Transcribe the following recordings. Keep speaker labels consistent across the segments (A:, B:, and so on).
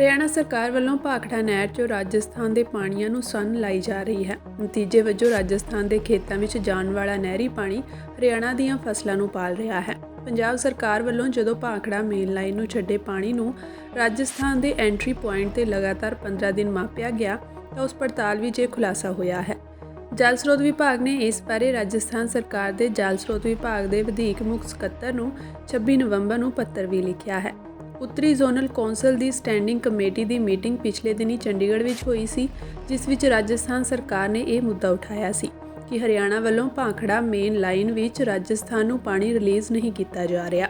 A: ਹਰਿਆਣਾ ਸਰਕਾਰ ਵੱਲੋਂ ਭਾਖੜਾ ਨਹਿਰ 'ਚੋਂ ਰਾਜਸਥਾਨ ਦੇ ਪਾਣੀਆਂ ਨੂੰ ਸੰਨ ਲਾਈ ਜਾ ਰਹੀ ਹੈ। ਨਤੀਜੇ ਵਜੋਂ ਰਾਜਸਥਾਨ ਦੇ ਖੇਤਾਂ ਵਿੱਚ ਜਾਣ ਵਾਲਾ ਨਹਿਰੀ ਪਾਣੀ ਹਰਿਆਣਾ ਦੀਆਂ ਫਸਲਾਂ ਨੂੰ ਪਾਲ ਰਿਹਾ ਹੈ। ਪੰਜਾਬ ਸਰਕਾਰ ਵੱਲੋਂ ਜਦੋਂ ਭਾਖੜਾ ਮੇਨ ਲਾਈਨ ਨੂੰ ਛੱਡੇ ਪਾਣੀ ਨੂੰ ਰਾਜਸਥਾਨ ਦੇ ਐਂਟਰੀ ਪੁਆਇੰਟ ਤੇ ਲਗਾਤਾਰ 15 ਦਿਨ ਮਾਪਿਆ ਗਿਆ, ਤਾਂ ਉਸ ਪੜਤਾਲ ਵਿੱਚ ਇਹ ਖੁਲਾਸਾ ਹੋਇਆ ਹੈ। ਜਲ ਸਰੋਤ ਵਿਭਾਗ ਨੇ ਇਸ ਬਾਰੇ ਰਾਜਸਥਾਨ ਸਰਕਾਰ ਦੇ ਜਲ ਸਰੋਤ ਵਿਭਾਗ ਦੇ ਵਧੀਕ ਮੁੱਖ ਸਕੱਤਰ ਨੂੰ 26 ਨਵੰਬਰ ਨੂੰ ਪੱਤਰ ਵੀ ਲਿਖਿਆ ਹੈ। ਉੱਤਰੀ ਜ਼ੋਨਲ ਕੌਂਸਲ ਦੀ ਸਟੈਂਡਿੰਗ ਕਮੇਟੀ ਦੀ ਮੀਟਿੰਗ ਪਿਛਲੇ ਦਿਨੀ ਚੰਡੀਗੜ੍ਹ ਵਿੱਚ ਹੋਈ ਸੀ, ਜਿਸ ਵਿੱਚ ਰਾਜਸਥਾਨ ਸਰਕਾਰ ਨੇ ਇਹ ਮੁੱਦਾ ਉਠਾਇਆ ਸੀ ਕਿ ਹਰਿਆਣਾ ਵੱਲੋਂ ਭਾਖੜਾ ਮੇਨ ਲਾਈਨ ਵਿੱਚ ਰਾਜਸਥਾਨ ਨੂੰ ਪਾਣੀ ਰਿਲੀਜ਼ ਨਹੀਂ ਕੀਤਾ ਜਾ ਰਿਹਾ।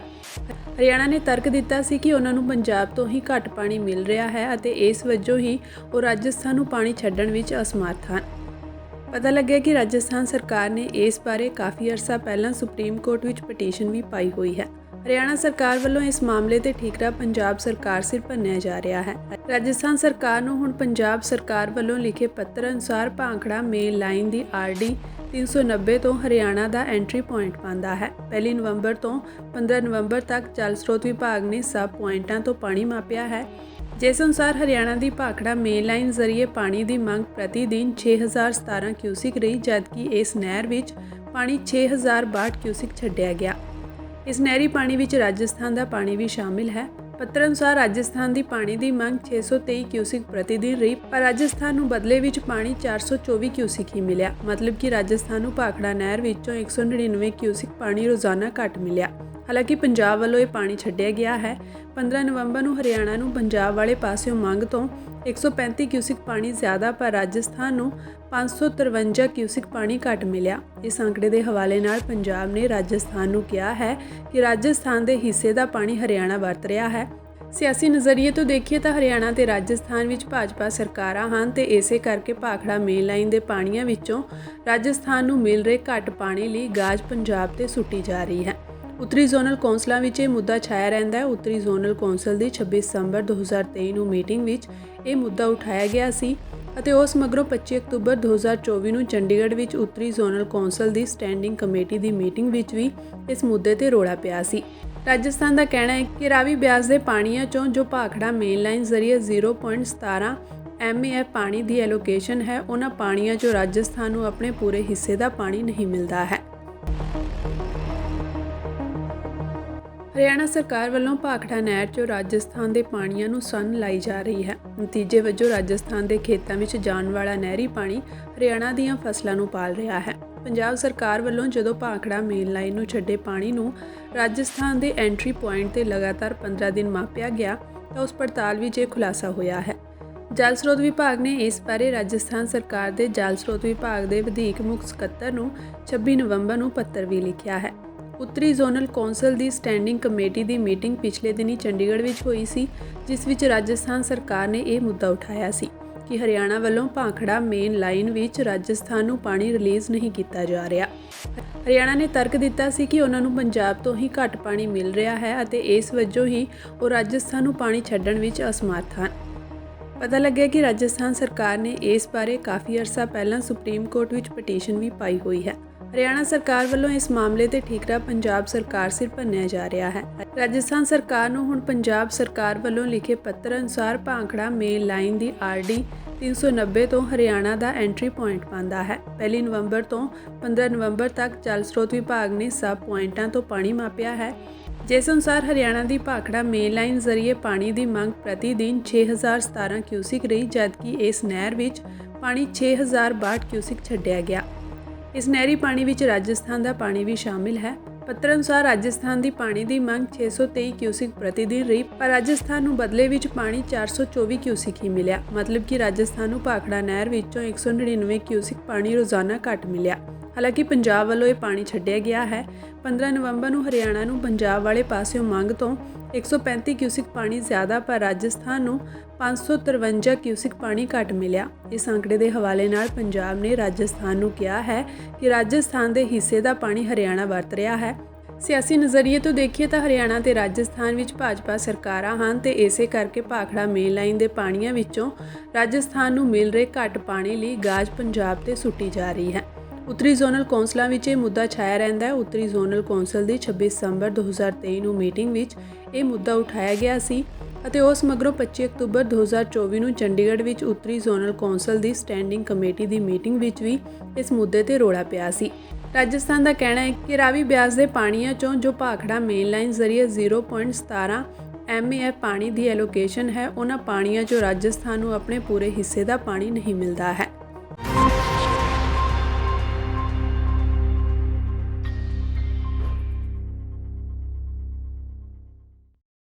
A: ਹਰਿਆਣਾ ਨੇ ਤਰਕ ਦਿੱਤਾ ਸੀ ਕਿ ਉਹਨਾਂ ਨੂੰ ਪੰਜਾਬ ਤੋਂ ਹੀ ਘੱਟ ਪਾਣੀ ਮਿਲ ਰਿਹਾ ਹੈ ਅਤੇ ਇਸ ਵਜੋਂ ਹੀ ਉਹ ਰਾਜਸਥਾਨ ਨੂੰ ਪਾਣੀ ਛੱਡਣ ਵਿੱਚ ਅਸਮਰੱਥ ਹਨ। ਪਤਾ ਲੱਗਿਆ ਕਿ ਰਾਜਸਥਾਨ ਸਰਕਾਰ ਨੇ ਇਸ ਬਾਰੇ ਕਾਫੀ ਅਰਸਾ ਪਹਿਲਾਂ ਸੁਪਰੀਮ ਕੋਰਟ ਵਿੱਚ ਪਟੀਸ਼ਨ ਵੀ ਪਾਈ ਹੋਈ ਹੈ। ਹਰਿਆਣਾ ਸਰਕਾਰ ਵੱਲੋਂ ਇਸ ਮਾਮਲੇ ਤੇ ਠੀਕਰਾ ਪੰਜਾਬ ਸਰਕਾਰ ਸਿਰ ਭੰਨਿਆ ਜਾ ਰਿਹਾ ਹੈ। ਰਾਜਸਥਾਨ ਸਰਕਾਰ ਨੂੰ ਹੁਣ ਪੰਜਾਬ ਸਰਕਾਰ ਵੱਲੋਂ ਲਿਖੇ ਪੱਤਰ ਅਨੁਸਾਰ ਭਾਂਖੜਾ ਮੇਲ ਲਾਈਨ ਦੀ ਆਰਡੀ 390 ਤੋਂ ਹਰਿਆਣਾ ਦਾ ਐਂਟਰੀ ਪੁਆਇੰਟ ਪਾਉਂਦਾ ਹੈ। 1 ਨਵੰਬਰ ਤੋਂ 15 ਨਵੰਬਰ ਤੱਕ ਜਲ ਸਰੋਤ ਵਿਭਾਗ ਨੇ ਸਭ ਪੁਆਇੰਟਾਂ ਤੋਂ ਪਾਣੀ ਮਾਪਿਆ ਹੈ। ਜਿਸ ਅਨੁਸਾਰ ਹਰਿਆਣਾ ਦੀ ਭਾਖੜਾ ਮੇਨ ਲਾਈਨ ਜ਼ਰੀਏ ਪਾਣੀ ਦੀ ਮੰਗ ਪ੍ਰਤੀ ਦਿਨ 6017 ਕਿਊਸਿਕ ਰਹੀ, ਜਦਕਿ ਇਸ ਨਹਿਰ ਵਿੱਚ ਪਾਣੀ 6062 ਕਿਊਸਿਕ ਛੱਡਿਆ ਗਿਆ। ਇਸ ਨਹਿਰੀ ਪਾਣੀ ਵਿੱਚ ਰਾਜਸਥਾਨ ਦਾ ਪਾਣੀ ਵੀ ਸ਼ਾਮਿਲ ਹੈ। ਪੱਤਰ ਅਨੁਸਾਰ ਰਾਜਸਥਾਨ ਦੀ ਪਾਣੀ ਦੀ ਮੰਗ 623 ਕਿਊਸਿਕ ਪ੍ਰਤੀ ਦਿਨ ਰਹੀ, ਪਰ ਰਾਜਸਥਾਨ ਨੂੰ ਬਦਲੇ ਵਿੱਚ ਪਾਣੀ 424 ਕਿਊਸਿਕ ਹੀ ਮਿਲਿਆ। ਮਤਲਬ ਕਿ ਰਾਜਸਥਾਨ ਨੂੰ ਭਾਖੜਾ ਨਹਿਰ ਵਿੱਚੋਂ 199 ਕਿਊਸਿਕ ਪਾਣੀ ਰੋਜ਼ਾਨਾ ਘੱਟ ਮਿਲਿਆ। ਹਾਲਾਂਕਿ ਪੰਜਾਬ ਵੱਲੋਂ ਇਹ ਪਾਣੀ ਛੱਡਿਆ ਗਿਆ ਹੈ। 15 ਨਵੰਬਰ ਨੂੰ ਹਰਿਆਣਾ ਨੂੰ ਪੰਜਾਬ ਵਾਲੇ ਪਾਸਿਓਂ ਮੰਗ ਤੋਂ 135 ਕਿਊਸਿਕ ਪਾਣੀ ਜ਼ਿਆਦਾ, ਪਰ ਰਾਜਸਥਾਨ ਨੂੰ 553 ਕਿਊਸਿਕ ਪਾਣੀ ਘੱਟ ਮਿਲਿਆ। ਇਸ ਅੰਕੜੇ ਦੇ ਹਵਾਲੇ ਨਾਲ ਪੰਜਾਬ ਨੇ ਰਾਜਸਥਾਨ ਨੂੰ ਕਿਹਾ ਹੈ ਕਿ ਰਾਜਸਥਾਨ ਦੇ ਹਿੱਸੇ ਦਾ ਪਾਣੀ ਹਰਿਆਣਾ ਵਰਤ ਰਿਹਾ ਹੈ। ਸਿਆਸੀ ਨਜ਼ਰੀਏ ਤੋਂ ਦੇਖੀਏ ਤਾਂ ਹਰਿਆਣਾ ਤੇ ਰਾਜਸਥਾਨ ਵਿੱਚ ਭਾਜਪਾ ਸਰਕਾਰਾਂ ਹਨ ਤੇ ਇਸੇ ਕਰਕੇ ਭਾਖੜਾ ਮੇਨ ਲਾਈਨ ਦੇ ਪਾਣੀਆਂ ਵਿੱਚੋਂ ਰਾਜਸਥਾਨ ਨੂੰ ਮਿਲ ਰਹੇ ਘੱਟ ਪਾਣੀ ਲਈ ਗਾਜ ਪੰਜਾਬ ਤੇ ਸੁੱਟੀ ਜਾ ਰਹੀ ਹੈ। ਉੱਤਰੀ ਜ਼ੋਨਲ ਕੌਂਸਲਾਂ ਵਿੱਚ ਇਹ ਮੁੱਦਾ ਛਾਇਆ ਰਹਿੰਦਾ ਹੈ। ਉੱਤਰੀ ਜ਼ੋਨਲ ਕੌਂਸਲ ਦੀ 26 ਦਸੰਬਰ 2023 ਨੂੰ ਮੀਟਿੰਗ ਵਿੱਚ ਇਹ ਮੁੱਦਾ ਉਠਾਇਆ ਗਿਆ ਸੀ ਅਤੇ ਉਸ ਮਗਰੋਂ 25 ਅਕਤੂਬਰ 2024 ਨੂੰ ਚੰਡੀਗੜ੍ਹ ਵਿੱਚ ਉੱਤਰੀ ਜ਼ੋਨਲ ਕੌਂਸਲ ਦੀ ਸਟੈਂਡਿੰਗ ਕਮੇਟੀ ਦੀ ਮੀਟਿੰਗ ਵਿੱਚ ਵੀ ਇਸ ਮੁੱਦੇ ਤੇ ਰੋੜਾ ਪਿਆ ਸੀ। ਰਾਜਸਥਾਨ ਦਾ ਕਹਿਣਾ ਹੈ ਕਿ ਰਾਵੀ ਬਿਆਸ ਦੇ ਪਾਣੀਆਂ ਚੋਂ ਜੋ ਭਾਖੜਾ ਮੇਨ ਲਾਈਨ ਜ਼ਰੀਏ 0.17 ਐਮਏਐਫ ਪਾਣੀ ਦੀ ਐਲੋਕੇਸ਼ਨ ਹੈ, ਉਹਨਾਂ ਪਾਣੀਆਂ ਚੋਂ ਰਾਜਸਥਾਨ ਨੂੰ ਆਪਣੇ ਪੂਰੇ ਹਿੱਸੇ ਦਾ ਪਾਣੀ ਨਹੀਂ ਮਿਲਦਾ ਹੈ। ਹਰਿਆਣਾ ਸਰਕਾਰ ਵੱਲੋਂ ਭਾਖੜਾ ਨਹਿਰ 'ਚੋਂ ਰਾਜਸਥਾਨ ਦੇ ਪਾਣੀਆਂ ਨੂੰ ਸੰਨ ਲਾਈ ਜਾ ਰਹੀ ਹੈ। ਨਤੀਜੇ ਵਜੋਂ ਰਾਜਸਥਾਨ ਦੇ ਖੇਤਾਂ ਵਿੱਚ ਜਾਣ ਵਾਲਾ ਨਹਿਰੀ ਪਾਣੀ ਹਰਿਆਣਾ ਦੀਆਂ ਫਸਲਾਂ ਨੂੰ ਪਾਲ ਰਿਹਾ ਹੈ। ਪੰਜਾਬ ਸਰਕਾਰ ਵੱਲੋਂ ਜਦੋਂ ਭਾਖੜਾ ਮੇਨ ਲਾਈਨ ਨੂੰ ਛੱਡੇ ਪਾਣੀ ਨੂੰ ਰਾਜਸਥਾਨ ਦੇ ਐਂਟਰੀ ਪੁਆਇੰਟ ਤੇ ਲਗਾਤਾਰ 15 ਦਿਨ ਮਾਪਿਆ ਗਿਆ ਤਾਂ ਉਸ ਪੜਤਾਲ ਵਿੱਚ ਇਹ ਖੁਲਾਸਾ ਹੋਇਆ ਹੈ। ਜਲ ਸਰੋਤ ਵਿਭਾਗ ਨੇ ਇਸ ਬਾਰੇ ਰਾਜਸਥਾਨ ਸਰਕਾਰ ਦੇ ਜਲ ਸਰੋਤ ਵਿਭਾਗ ਦੇ ਵਧੀਕ ਮੁੱਖ ਸਕੱਤਰ ਨੂੰ 26 ਨਵੰਬਰ ਨੂੰ ਪੱਤਰ ਵੀ ਲਿਖਿਆ ਹੈ। ਉੱਤਰੀ ਜ਼ੋਨਲ ਕੌਂਸਲ ਦੀ ਸਟੈਂਡਿੰਗ ਕਮੇਟੀ ਦੀ ਮੀਟਿੰਗ ਪਿਛਲੇ ਦਿਨੀ ਚੰਡੀਗੜ੍ਹ ਵਿੱਚ ਹੋਈ ਸੀ, ਜਿਸ ਵਿੱਚ ਰਾਜਸਥਾਨ ਸਰਕਾਰ ਨੇ ਇਹ ਮੁੱਦਾ ਉਠਾਇਆ ਸੀ ਕਿ ਹਰਿਆਣਾ ਵੱਲੋਂ ਭਾਖੜਾ ਮੇਨ ਲਾਈਨ ਵਿੱਚ ਰਾਜਸਥਾਨ ਨੂੰ ਪਾਣੀ ਰਿਲੀਜ਼ ਨਹੀਂ ਕੀਤਾ ਜਾ ਰਿਹਾ। ਹਰਿਆਣਾ ਨੇ ਤਰਕ ਦਿੱਤਾ ਸੀ ਕਿ ਉਹਨਾਂ ਨੂੰ ਪੰਜਾਬ ਤੋਂ ਹੀ ਘੱਟ ਪਾਣੀ ਮਿਲ ਰਿਹਾ ਹੈ ਅਤੇ ਇਸ ਵਜੋਂ ਹੀ ਉਹ ਰਾਜਸਥਾਨ ਨੂੰ ਪਾਣੀ ਛੱਡਣ ਵਿੱਚ ਅਸਮਰਥ ਹਨ। ਪਤਾ ਲੱਗਿਆ ਕਿ ਰਾਜਸਥਾਨ ਸਰਕਾਰ ਨੇ ਇਸ ਬਾਰੇ ਕਾਫੀ ਅਰਸਾ ਪਹਿਲਾਂ ਸੁਪਰੀਮ ਕੋਰਟ ਵਿੱਚ ਪਟੀਸ਼ਨ ਵੀ ਪਾਈ ਹੋਈ ਹੈ। ਹਰਿਆਣਾ ਸਰਕਾਰ ਵੱਲੋਂ ਇਸ ਮਾਮਲੇ ਤੇ ਠੀਕਰਾ ਪੰਜਾਬ ਸਰਕਾਰ ਸਿਰ ਭੰਨਿਆ ਜਾ ਰਿਹਾ ਹੈ। ਰਾਜਸਥਾਨ ਸਰਕਾਰ ਨੂੰ ਹੁਣ ਪੰਜਾਬ ਸਰਕਾਰ ਵੱਲੋਂ ਲਿਖੇ ਪੱਤਰ ਅਨੁਸਾਰ ਭਾਂਖੜਾ ਮੇਲ ਲਾਈਨ ਦੀ ਆਰਡੀ 390 ਤੋਂ ਹਰਿਆਣਾ ਦਾ ਐਂਟਰੀ ਪੁਆਇੰਟ ਪਾਉਂਦਾ ਹੈ। 1 ਨਵੰਬਰ ਤੋਂ 15 ਨਵੰਬਰ ਤੱਕ ਜਲ ਸਰੋਤ ਵਿਭਾਗ ਨੇ ਸਭ ਪੁਆਇੰਟਾਂ ਤੋਂ ਪਾਣੀ ਮਾਪਿਆ ਹੈ। ਜਿਸ ਅਨੁਸਾਰ ਹਰਿਆਣਾ ਦੀ ਭਾਖੜਾ ਮੇਨ ਲਾਈਨ ਜ਼ਰੀਏ ਪਾਣੀ ਦੀ ਮੰਗ ਪ੍ਰਤੀ ਦਿਨ 6017 ਕਿਊਸਿਕ ਰਹੀ, ਜਦਕਿ ਇਸ ਨਹਿਰ ਵਿੱਚ ਪਾਣੀ 6062 ਕਿਊਸਿਕ ਛੱਡਿਆ ਗਿਆ। ਇਸ ਨਹਿਰੀ ਪਾਣੀ ਵਿੱਚ ਰਾਜਸਥਾਨ ਦਾ ਪਾਣੀ ਵੀ ਸ਼ਾਮਿਲ ਹੈ। ਪੱਤਰ ਅਨੁਸਾਰ ਰਾਜਸਥਾਨ ਦੀ ਪਾਣੀ ਦੀ ਮੰਗ 623 ਕਿਊਸਿਕ ਪ੍ਰਤੀ ਦਿਨ ਰਹੀ, ਪਰ ਰਾਜਸਥਾਨ ਨੂੰ ਬਦਲੇ ਵਿੱਚ ਪਾਣੀ 424 ਕਿਊਸਿਕ ਹੀ ਮਿਲਿਆ। ਮਤਲਬ ਕਿ ਰਾਜਸਥਾਨ ਨੂੰ ਭਾਖੜਾ ਨਹਿਰ ਵਿੱਚੋਂ 199 ਕਿਊਸਿਕ ਪਾਣੀ ਰੋਜ਼ਾਨਾ ਘੱਟ ਮਿਲਿਆ। ਹਾਲਾਂਕਿ ਪੰਜਾਬ ਵੱਲੋਂ ਇਹ ਪਾਣੀ ਛੱਡਿਆ ਗਿਆ ਹੈ। 15 ਨਵੰਬਰ ਨੂੰ ਹਰਿਆਣਾ ਨੂੰ ਪੰਜਾਬ ਵਾਲੇ ਪਾਸਿਓਂ ਮੰਗ ਤੋਂ 135 ਕਿਊਸਿਕ ਪਾਣੀ ਜ਼ਿਆਦਾ, ਪਰ ਰਾਜਸਥਾਨ ਨੂੰ 553 ਕਿਊਸਿਕ ਪਾਣੀ ਘੱਟ ਮਿਲਿਆ। ਇਸ ਅੰਕੜੇ ਦੇ ਹਵਾਲੇ ਨਾਲ ਪੰਜਾਬ ਨੇ ਰਾਜਸਥਾਨ ਨੂੰ ਕਿਹਾ ਹੈ ਕਿ ਰਾਜਸਥਾਨ ਦੇ ਹਿੱਸੇ ਦਾ ਪਾਣੀ ਹਰਿਆਣਾ ਵਰਤ ਰਿਹਾ ਹੈ। ਸਿਆਸੀ ਨਜ਼ਰੀਏ ਤੋਂ ਦੇਖੀਏ ਤਾਂ ਹਰਿਆਣਾ ਤੇ ਰਾਜਸਥਾਨ ਵਿੱਚ ਭਾਜਪਾ ਸਰਕਾਰਾਂ ਹਨ ਤੇ ਇਸੇ ਕਰਕੇ ਭਾਖੜਾ ਮੇਨ ਲਾਈਨ ਦੇ ਪਾਣੀਆਂ ਵਿੱਚੋਂ ਰਾਜਸਥਾਨ ਨੂੰ ਮਿਲ ਰਹੇ ਘੱਟ ਪਾਣੀ ਲਈ ਗਾਜ ਪੰਜਾਬ ਤੇ ਸੁੱਟੀ ਜਾ ਰਹੀ ਹੈ। ਉੱਤਰੀ ਜ਼ੋਨਲ ਕੌਂਸਲਾਂ ਵਿੱਚ ਇਹ ਮੁੱਦਾ ਛਾਇਆ ਰਹਿੰਦਾ ਹੈ। ਉੱਤਰੀ ਜ਼ੋਨਲ ਕੌਂਸਲ ਦੀ 26 ਦਸੰਬਰ 2023 ਨੂੰ ਮੀਟਿੰਗ ਵਿੱਚ ਇਹ ਮੁੱਦਾ ਉਠਾਇਆ ਗਿਆ ਸੀ ਅਤੇ ਉਸ ਮਗਰੋਂ 25 ਅਕਤੂਬਰ 2024 ਨੂੰ ਚੰਡੀਗੜ੍ਹ ਵਿੱਚ ਉੱਤਰੀ ਜ਼ੋਨਲ ਕੌਂਸਲ ਦੀ ਸਟੈਂਡਿੰਗ ਕਮੇਟੀ ਦੀ ਮੀਟਿੰਗ ਵਿੱਚ ਵੀ ਇਸ ਮੁੱਦੇ ਤੇ ਰੋਲਾ ਪਿਆ ਸੀ। ਰਾਜਸਥਾਨ ਦਾ ਕਹਿਣਾ ਹੈ ਕਿ ਰਾਵੀ ਬਿਆਸ ਦੇ ਪਾਣੀਆਂ ਚੋਂ ਜੋ ਭਾਖੜਾ ਮੇਨ ਲਾਈਨ ਜ਼ਰੀਏ 0.17 ਐਮਏਐਫ ਪਾਣੀ ਦੀ ਐਲੋਕੇਸ਼ਨ ਹੈ, ਉਹਨਾਂ ਪਾਣੀਆਂ ਚੋਂ ਰਾਜਸਥਾਨ ਨੂੰ ਆਪਣੇ ਪੂਰੇ ਹਿੱਸੇ ਦਾ ਪਾਣੀ ਨਹੀਂ ਮਿਲਦਾ ਹੈ।